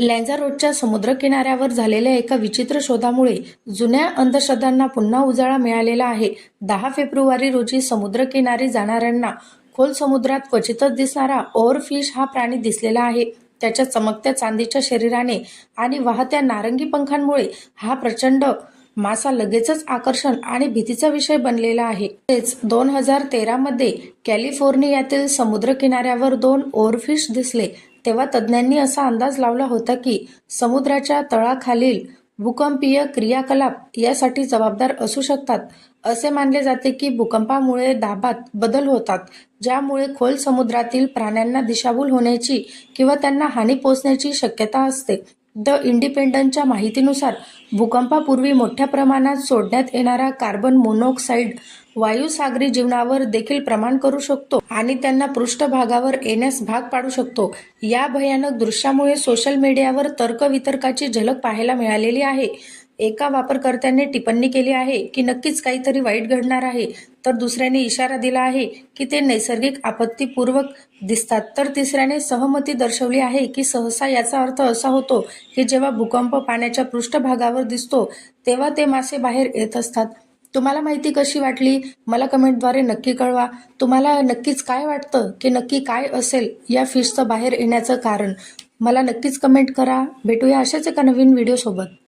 लँझारोडच्या समुद्रकिनाऱ्यावर झालेल्या एका विचित्र शोधामुळे जुन्या अंधश्रद्धांना पुन्हा उजाळा मिळालेला आहे. दहा फेब्रुवारी रोजी समुद्रकिनारी जाणाऱ्यांना खोल समुद्रात क्वचितच दिसणारा ओव्हरफिश हा प्राणी दिसलेला आहे. त्याच्या चमकत्या चांदीच्या शरीराने आणि वाहत्या नारंगी पंखांमुळे हा प्रचंड मासा लगेचच आकर्षण आणि भीतीचा विषय बनलेला आहे. तेच दोन हजार तेरामध्ये कॅलिफोर्नियातील समुद्रकिनाऱ्यावर दोन ओव्हरफिश दिसले. तेव्हा तज्ज्ञांनी असा अंदाज लावला होता की समुद्राच्या तळाखालील भूकंपीय क्रियाकलाप यासाठी जबाबदार असू शकतात असे मानले जाते की भूकंपामुळे दाबात बदल होतात ज्यामुळे खोल समुद्रातील प्राण्यांना दिशाभूल होण्याची किंवा त्यांना हानी पोचण्याची शक्यता असते. द इंडिपेंडंटच्या माहितीनुसार भूकंपापूर्वी मोठ्या प्रमाणात सोडण्यात येणारा कार्बन मोनॉक्साईड वायू सागरी जीवनावर देखील प्रमाण करू शकतो आणि त्यांना पृष्ठभागावर येण्यास भाग पाडू शकतो. या भयानक दृश्यामुळे सोशल मीडियावर तर्कवितर्काची झलक पाहायला मिळालेली आहे. एका वापरकर्त्याने टिप्पणी केली आहे की नक्कीच काहीतरी वाईट घडणार आहे तर दुसऱ्याने इशारा दिला आहे की ते नैसर्गिक आपत्तीपूर्वक दिसतात. तर तिसऱ्याने सहमती दर्शवली आहे की सहसा याचा अर्थ असा होतो की जेव्हा भूकंप पाण्याच्या पृष्ठभागावर दिसतो तेव्हा ते मासे बाहेर येत असतात. तुम्हाला माहिती कशी वाटली? मला कमेंटद्वारे नक्की कळवा. तुम्हाला नक्कीच काय वाटतं की नक्की काय असेल या फिशचं बाहेर येण्याचं कारण? मला नक्कीच कमेंट करा. भेटूया अशाच एका नवीन व्हिडिओसोबत.